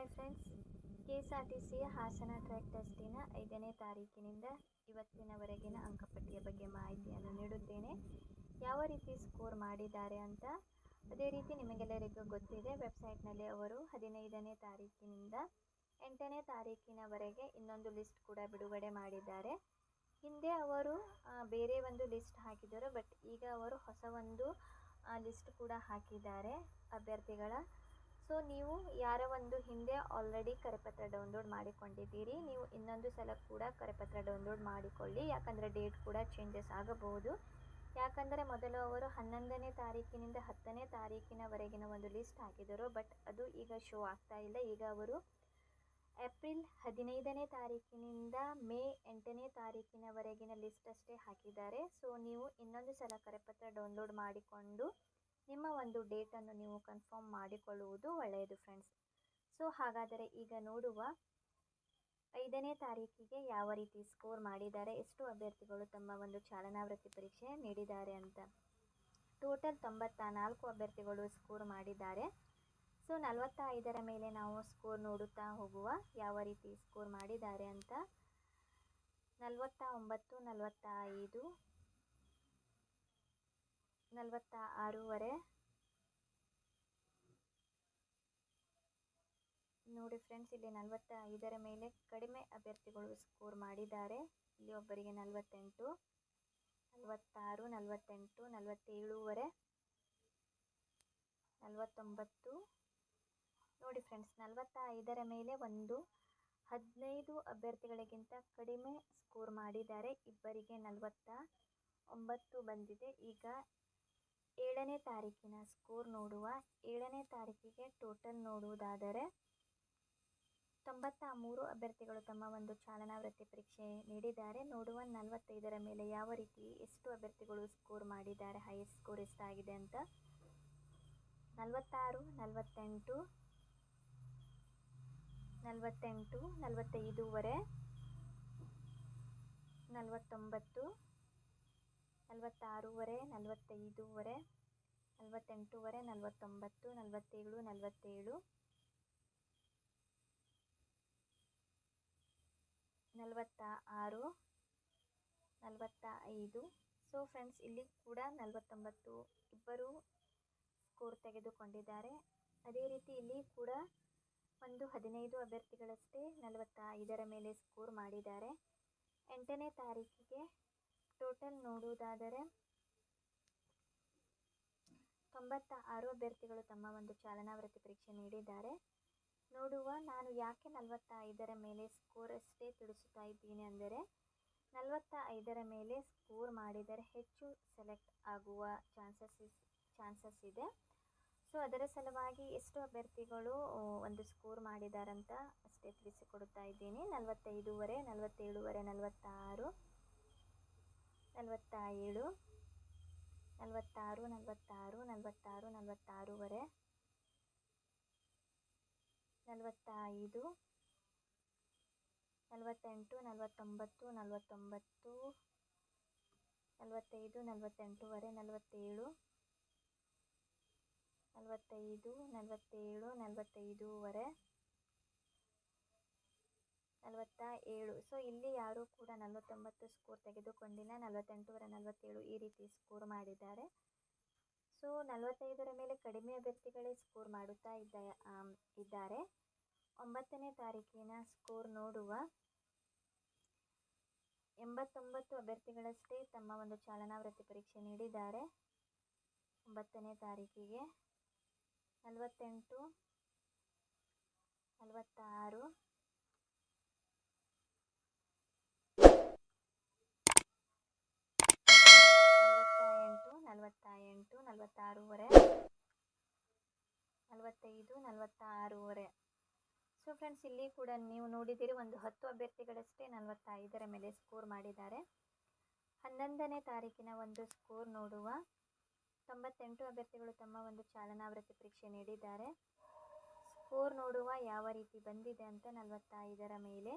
Hi friends K S R T Hassan track ಟೆಸ್ಟಿನ ಐದನೇ ತಾರೀಕಿನಿಂದ ಇವತ್ತಿನವರೆಗಿನ ಅಂಕಪಟ್ಟಿಯ ಬಗ್ಗೆ ಮಾಹಿತಿಯನ್ನು ನೀಡುತ್ತೇನೆ. ಯಾವ ರೀತಿ ಸ್ಕೋರ್ ಮಾಡಿದ್ದಾರೆ ಅಂತ? ಅದೇ ರೀತಿ ನಿಮಗೆಲ್ಲರಿಗೂ ಗೊತ್ತಿದೆ ವೆಬ್ಸೈಟ್ನಲ್ಲಿ ಅವರು ಹದಿನೈದನೇ ತಾರೀಕಿನಿಂದ ಎಂಟನೇ ತಾರೀಕಿನವರೆಗೆ ಇನ್ನೊಂದು ಲಿಸ್ಟ್ ಕೂಡ ಬಿಡುಗಡೆ ಮಾಡಿದ್ದಾರೆ. ಹಿಂದೆ ಅವರು ಬೇರೆ ಒಂದು ಲಿಸ್ಟ್ ಹಾಕಿದರು ಬಟ್ ಈಗ ಅವರು ಹೊಸ ಒಂದು ಲಿಸ್ಟ್ ಕೂಡ ಹಾಕಿದ್ದಾರೆ ಅಭ್ಯರ್ಥಿಗಳ ಸೊ ನೀವು ಯಾರ ಒಂದು ಹಿಂದೆ ಆಲ್ರೆಡಿ ಕರೆಪತ್ರ ಡೌನ್ಲೋಡ್ ಮಾಡಿಕೊಂಡಿದ್ದೀರಿ. ನೀವು ಇನ್ನೊಂದು ಸಲ ಕೂಡ ಕರೆಪತ್ರ ಡೌನ್ಲೋಡ್ ಮಾಡಿಕೊಳ್ಳಿ. ಯಾಕಂದರೆ ಡೇಟ್ ಕೂಡ ಚೇಂಜಸ್ ಆಗಬಹುದು. ಯಾಕಂದರೆ ಮೊದಲು ಅವರು ಹನ್ನೊಂದನೇ ತಾರೀಕಿನಿಂದ ಹತ್ತನೇ ತಾರೀಕಿನವರೆಗಿನ ಒಂದು ಲಿಸ್ಟ್ ಹಾಕಿದರು. ಬಟ್ ಅದು ಈಗ ಶೋ ಆಗ್ತಾ ಇಲ್ಲ. ಈಗ ಅವರು ಏಪ್ರಿಲ್ ಹದಿನೈದನೇ ತಾರೀಕಿನಿಂದ ಮೇ ಎಂಟನೇ ತಾರೀಕಿನವರೆಗಿನ ಲಿಸ್ಟ್ ಅಷ್ಟೇ ಹಾಕಿದ್ದಾರೆ. ಸೊ ನೀವು ಇನ್ನೊಂದು ಸಲ ಕರೆಪತ್ರ ಡೌನ್ಲೋಡ್ ಮಾಡಿಕೊಂಡು ನಿಮ್ಮ ಒಂದು ಡೇಟನ್ನು ನೀವು ಕನ್ಫರ್ಮ್ ಮಾಡಿಕೊಳ್ಳುವುದು ಒಳ್ಳೆಯದು ಫ್ರೆಂಡ್ಸ್ ಸೊ ಹಾಗಾದರೆ ಈಗ ನೋಡುವ ಐದನೇ ತಾರೀಕಿಗೆ ಯಾವ ರೀತಿ ಸ್ಕೋರ್ ಮಾಡಿದ್ದಾರೆ, ಎಷ್ಟು ಅಭ್ಯರ್ಥಿಗಳು ತಮ್ಮ ಒಂದು ಚಾಲನಾವೃತ್ತಿ ಪರೀಕ್ಷೆ ನೀಡಿದ್ದಾರೆ ಅಂತ. ಟೋಟಲ್ ತೊಂಬತ್ತ ನಾಲ್ಕು ಅಭ್ಯರ್ಥಿಗಳು ಸ್ಕೋರ್ ಮಾಡಿದ್ದಾರೆ. ಸೊ ನಲವತ್ತ ಐದರ ಮೇಲೆ ನಾವು ಸ್ಕೋರ್ ನೋಡುತ್ತಾ ಹೋಗುವ ಯಾವ ರೀತಿ ಸ್ಕೋರ್ ಮಾಡಿದ್ದಾರೆ ಅಂತ. ನಲವತ್ತ ಒಂಬತ್ತು ನಲವತ್ತ ಐದು ನಲವತ್ತ ಆರೂವರೆ ನೋಡಿ ಫ್ರೆಂಡ್ಸ್ ಇಲ್ಲಿ ನಲವತ್ತ ಐದರ ಮೇಲೆ ಕಡಿಮೆ ಅಭ್ಯರ್ಥಿಗಳು ಸ್ಕೋರ್ ಮಾಡಿದ್ದಾರೆ. ಇಲ್ಲಿ ಒಬ್ಬರಿಗೆ ನಲವತ್ತೆಂಟು, ನಲವತ್ತಾರು, ನಲವತ್ತೆಂಟು, ನಲವತ್ತೇಳೂವರೆ, ನಲವತ್ತೊಂಬತ್ತು. ನೋಡಿ ಫ್ರೆಂಡ್ಸ್ ನಲವತ್ತ ಐದರ ಮೇಲೆ ಒಂದು ಹದಿನೈದು ಅಭ್ಯರ್ಥಿಗಳಿಗಿಂತ ಕಡಿಮೆ ಸ್ಕೋರ್ ಮಾಡಿದ್ದಾರೆ. ಇಬ್ಬರಿಗೆ ನಲವತ್ತ ಒಂಬತ್ತು ಬಂದಿದೆ. ಈಗ ಏಳನೇ ತಾರೀಕಿನ ಸ್ಕೋರ್ ನೋಡುವ ಏಳನೇ ತಾರೀಕಿಗೆ ಟೋಟಲ್ ನೋಡುವುದಾದರೆ ತೊಂಬತ್ತ ಮೂರು ಅಭ್ಯರ್ಥಿಗಳು ತಮ್ಮ ಒಂದು ಚಾಲನಾ ವೃತ್ತಿ ಪರೀಕ್ಷೆ ನೀಡಿದ್ದಾರೆ. ನೋಡುವ ನಲವತ್ತೈದರ ಮೇಲೆ ಯಾವ ರೀತಿ ಎಷ್ಟು ಅಭ್ಯರ್ಥಿಗಳು ಸ್ಕೋರ್ ಮಾಡಿದ್ದಾರೆ ಹೈಯೆಸ್ಟ್ ಸ್ಕೋರ್ ಎಷ್ಟಾಗಿದೆ ಅಂತ ನಲವತ್ತಾರು, ನಲವತ್ತೆಂಟು ನಲವತ್ತೆಂಟು, ನಲವತ್ತೈದೂವರೆ, ನಲವತ್ತೊಂಬತ್ತು ನಲವತ್ತಾರೂವರೆ, ನಲವತ್ತೈದೂವರೆ, ನಲವತ್ತೆಂಟೂವರೆ, ನಲವತ್ತೊಂಬತ್ತು, ನಲವತ್ತೇಳು ನಲವತ್ತೇಳು ನಲವತ್ತ ಆರು ನಲವತ್ತ ಐದು ಸೊ ಫ್ರೆಂಡ್ಸ್ ಇಲ್ಲಿ ಕೂಡ ನಲವತ್ತೊಂಬತ್ತು ಇಬ್ಬರು ಸ್ಕೋರ್ ತೆಗೆದುಕೊಂಡಿದ್ದಾರೆ. ಅದೇ ರೀತಿ ಇಲ್ಲಿ ಕೂಡ ಒಂದು ಹದಿನೈದು ಅಭ್ಯರ್ಥಿಗಳಷ್ಟೇ ನಲವತ್ತ ಐದರ ಮೇಲೆ ಸ್ಕೋರ್ ಮಾಡಿದ್ದಾರೆ. ಎಂಟನೇ ತಾರೀಕಿಗೆ ಟೋಟಲ್ ನೋಡುವುದಾದರೆ ತೊಂಬತ್ತ ಆರು ಅಭ್ಯರ್ಥಿಗಳು ತಮ್ಮ ಒಂದು ಚಾಲನಾ ವೃತ್ತಿ ಪರೀಕ್ಷೆ ನೀಡಿದ್ದಾರೆ. ನೋಡುವ ನಾನು ಯಾಕೆ ನಲವತ್ತ ಐದರ ಮೇಲೆ ಸ್ಕೋರ್ ಅಷ್ಟೇ ತಿಳಿಸುತ್ತಾ ಇದ್ದೀನಿ ಅಂದರೆ ನಲವತ್ತ ಐದರ ಮೇಲೆ ಸ್ಕೋರ್ ಮಾಡಿದರೆ ಹೆಚ್ಚು ಸೆಲೆಕ್ಟ್ ಆಗುವ ಚಾನ್ಸಸ್ ಚಾನ್ಸಸ್ ಇದೆ. ಸೊ, ಅದರ ಸಲುವಾಗಿ ಎಷ್ಟು ಅಭ್ಯರ್ಥಿಗಳು ಒಂದು ಸ್ಕೋರ್ ಮಾಡಿದಾರಂತ ಅಷ್ಟೇ ತಿಳಿಸಿಕೊಡುತ್ತಾ ಇದ್ದೀನಿ. ನಲವತ್ತೈದೂವರೆ, ನಲವತ್ತೇಳುವರೆ, ನಲವತ್ತಾರು. ನಲವತ್ತ ಏಳು ನಲವತ್ತಾರು ನಲವತ್ತಾರು ನಲವತ್ತಾರು, ನಲವತ್ತಾರೂವರೆ ನಲವತ್ತ ಐದು ನಲವತ್ತೆಂಟು, ನಲವತ್ತೊಂಬತ್ತು ನಲವತ್ತೊಂಬತ್ತು, ನಲವತ್ತೈದು, ನಲವತ್ತೆಂಟೂವರೆ, ನಲವತ್ತೇಳು, ನಲವತ್ತೈದು, ನಲವತ್ತೇಳು, ನಲವತ್ತೈದೂವರೆ ನಲವತ್ತ ಏಳು ಸೊ ಇಲ್ಲಿ ಯಾರು ಕೂಡ ನಲವತ್ತೊಂಬತ್ತು ಸ್ಕೋರ್ ತೆಗೆದುಕೊಂಡಿಲ್ಲ. ನಲವತ್ತೆಂಟೂವರೆ, ನಲವತ್ತೇಳು ಈ ರೀತಿ ಸ್ಕೋರ್ ಮಾಡಿದ್ದಾರೆ. ಸೊ ನಲವತ್ತೈದರ ಮೇಲೆ ಕಡಿಮೆ ಅಭ್ಯರ್ಥಿಗಳೇ ಸ್ಕೋರ್ ಮಾಡುತ್ತಾ ಇದ್ದ ಇದ್ದಾರೆ. ಒಂಬತ್ತನೇ ತಾರೀಕಿನ ಸ್ಕೋರ್ ನೋಡುವ ಎಂಬತ್ತೊಂಬತ್ತು ಅಭ್ಯರ್ಥಿಗಳಷ್ಟೇ ತಮ್ಮ ಒಂದು ಚಾಲನಾ ವೃತ್ತಿ ಪರೀಕ್ಷೆ ನೀಡಿದ್ದಾರೆ. ಒಂಬತ್ತನೇ ತಾರೀಕಿಗೆ ನಲವತ್ತೆಂಟು, ನಲವತ್ತಾರು ನಲವತ್ತ ಎಂಟು ನಲವತ್ತ ಎಂಟು ನಲವತ್ತಾರೂವರೆ. ನಲವತ್ತೈದು, ನಲವತ್ತಾರೂವರೆ. ಸೊ ಫ್ರೆಂಡ್ಸ್ ಇಲ್ಲಿ ಕೂಡ ನೀವು ನೋಡಿದ್ದೀರಿ ಒಂದು ಹತ್ತು ಅಭ್ಯರ್ಥಿಗಳಷ್ಟೇ ನಲವತ್ತೈದರ ಮೇಲೆ ಸ್ಕೋರ್ ಮಾಡಿದ್ದಾರೆ. ಹನ್ನೊಂದನೇ ತಾರೀಕಿನ ಒಂದು ಸ್ಕೋರ್ ನೋಡುವ ತೊಂಬತ್ತೆಂಟು ಅಭ್ಯರ್ಥಿಗಳು ತಮ್ಮ ಒಂದು ಚಾಲನಾ ವೃತ್ತಿ ಪರೀಕ್ಷೆ ನೀಡಿದ್ದಾರೆ. ಸ್ಕೋರ್ ನೋಡುವ ಯಾವ ರೀತಿ ಬಂದಿದೆ ಅಂತ ನಲವತ್ತೈದರ ಮೇಲೆ.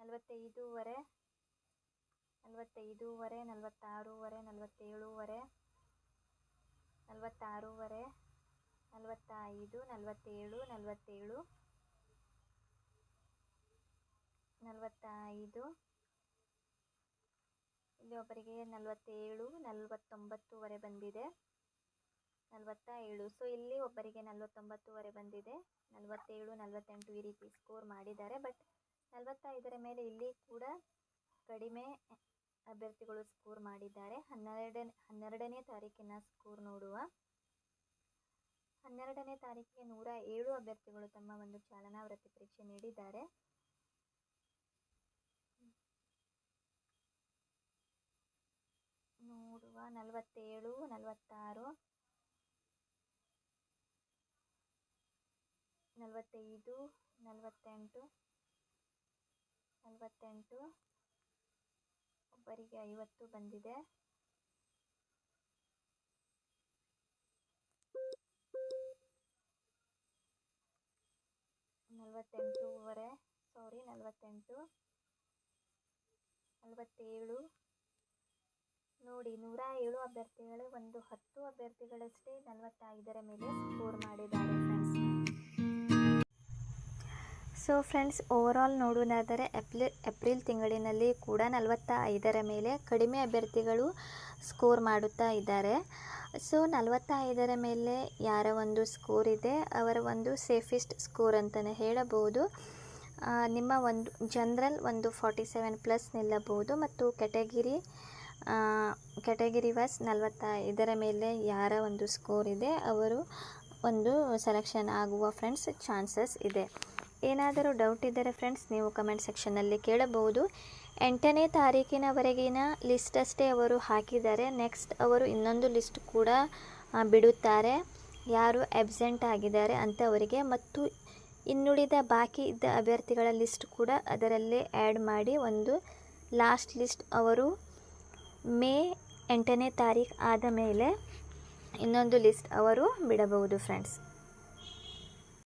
ನಲವತ್ತೈದೂವರೆ ನಲವತ್ತೈದೂವರೆ, ನಲವತ್ತಾರೂವರೆ, ನಲವತ್ತೇಳೂವರೆ, ನಲವತ್ತಾರೂವರೆ ನಲವತ್ತ ಐದು ನಲವತ್ತೇಳು ನಲವತ್ತೇಳು ನಲವತ್ತ ಐದು ಇಲ್ಲಿ ಒಬ್ಬರಿಗೆ ನಲವತ್ತೇಳು, ನಲವತ್ತೊಂಬತ್ತುವರೆ ಬಂದಿದೆ. ನಲವತ್ತ ಏಳು ಸೊ ಇಲ್ಲಿ ಒಬ್ಬರಿಗೆ ನಲವತ್ತೊಂಬತ್ತುವರೆ ಬಂದಿದೆ. ನಲವತ್ತೇಳು, ನಲವತ್ತೆಂಟು ಈ ರೀತಿ ಸ್ಕೋರ್ ಮಾಡಿದ್ದಾರೆ. ಬಟ್ ನಲವತ್ತೈದರ ಮೇಲೆ ಇಲ್ಲಿ ಕೂಡ ಕಡಿಮೆ ಅಭ್ಯರ್ಥಿಗಳು ಸ್ಕೋರ್ ಮಾಡಿದ್ದಾರೆ. ಹನ್ನೆರಡನೇ ಹನ್ನೆರಡನೇ ತಾರೀಕಿನ ಸ್ಕೋರ್ ನೋಡುವ. ಹನ್ನೆರಡನೇ ತಾರೀಕಿಗೆ ನೂರ ಏಳು ಅಭ್ಯರ್ಥಿಗಳು ತಮ್ಮ ಒಂದು ಚಾಲನಾ ವೃತ್ತಿ ಪರೀಕ್ಷೆ ನೀಡಿದ್ದಾರೆ. ನೋಡುವ. ನಲವತ್ತೇಳು, ನಲವತ್ತಾರು, ನಲವತ್ತೈದು, ನಲವತ್ತೆಂಟು ನಲವತ್ತೆಂಟು ಒಬ್ಬರಿಗೆ ಐವತ್ತು ಬಂದಿದೆ. ನಲವತ್ತೆಂಟೂವರೆ ಸಾರಿ ನಲವತ್ತೆಂಟು. ನಲವತ್ತೇಳು. ನೋಡಿ, ನೂರ ಏಳು ಅಭ್ಯರ್ಥಿಗಳು, ಒಂದು ಹತ್ತು ಅಭ್ಯರ್ಥಿಗಳಷ್ಟೇ ನಲವತ್ತೈದರ ಮೇಲೆ ಸ್ಕೋರ್ ಮಾಡಿದ್ದಾರೆ ಫ್ರೆಂಡ್ಸ್ ಸೊ ಫ್ರೆಂಡ್ಸ್ ಓವರಾಲ್ ನೋಡುವುದಾದರೆ ಎಪ್ಲಿ ಏಪ್ರಿಲ್ ತಿಂಗಳಿನಲ್ಲಿ ಕೂಡ ನಲವತ್ತ ಐದರ ಮೇಲೆ ಕಡಿಮೆ ಅಭ್ಯರ್ಥಿಗಳು ಸ್ಕೋರ್ ಮಾಡುತ್ತಾ ಇದ್ದಾರೆ. ಸೊ ನಲವತ್ತ ಐದರ ಮೇಲೆ ಯಾರ ಒಂದು ಸ್ಕೋರ್ ಇದೆ, ಅವರ ಒಂದು ಸೇಫೆಸ್ಟ್ ಸ್ಕೋರ್ ಅಂತಲೇ ಹೇಳಬಹುದು. ನಿಮ್ಮ ಒಂದು ಜನರಲ್ ಒಂದು ಫಾರ್ಟಿ ಸೆವೆನ್ ಪ್ಲಸ್ ನಿಲ್ಲಬಹುದು ಮತ್ತು ಕೆಟಗಿರಿ ಕೆಟಗಿರಿ ವೈಸ್ ನಲವತ್ತ ಐದರ ಮೇಲೆ ಯಾರ ಒಂದು ಸ್ಕೋರ್ ಇದೆ, ಅವರು ಒಂದು ಸೆಲೆಕ್ಷನ್ ಆಗುವ ಫ್ರೆಂಡ್ಸ್ ಚಾನ್ಸಸ್ ಇದೆ. ಏನಾದರೂ ಡೌಟ್ ಇದ್ದರೆ ಫ್ರೆಂಡ್ಸ್ ನೀವು ಕಮೆಂಟ್ ಸೆಕ್ಷನ್ನಲ್ಲಿ ಕೇಳಬಹುದು. ಎಂಟನೇ ತಾರೀಕಿನವರೆಗಿನ ಲಿಸ್ಟ್ ಅಷ್ಟೇ ಅವರು ಹಾಕಿದ್ದಾರೆ. ನೆಕ್ಸ್ಟ್ ಅವರು ಇನ್ನೊಂದು ಲಿಸ್ಟ್ ಕೂಡ ಬಿಡುತ್ತಾರೆ. ಯಾರು ಅಬ್ಸೆಂಟ್ ಆಗಿದ್ದಾರೆ ಅಂಥವರಿಗೆ ಮತ್ತು ಇನ್ನುಳಿದ ಬಾಕಿ ಇದ್ದ ಅಭ್ಯರ್ಥಿಗಳ ಲಿಸ್ಟ್ ಕೂಡ ಅದರಲ್ಲೇ ಆ್ಯಡ್ ಮಾಡಿ ಒಂದು ಲಾಸ್ಟ್ ಲಿಸ್ಟ್ ಅವರು ಮೇ ಎಂಟನೇ ತಾರೀಕು ಆದ ಮೇಲೆ ಇನ್ನೊಂದು ಲಿಸ್ಟ್ ಅವರು ಬಿಡಬಹುದು ಫ್ರೆಂಡ್ಸ್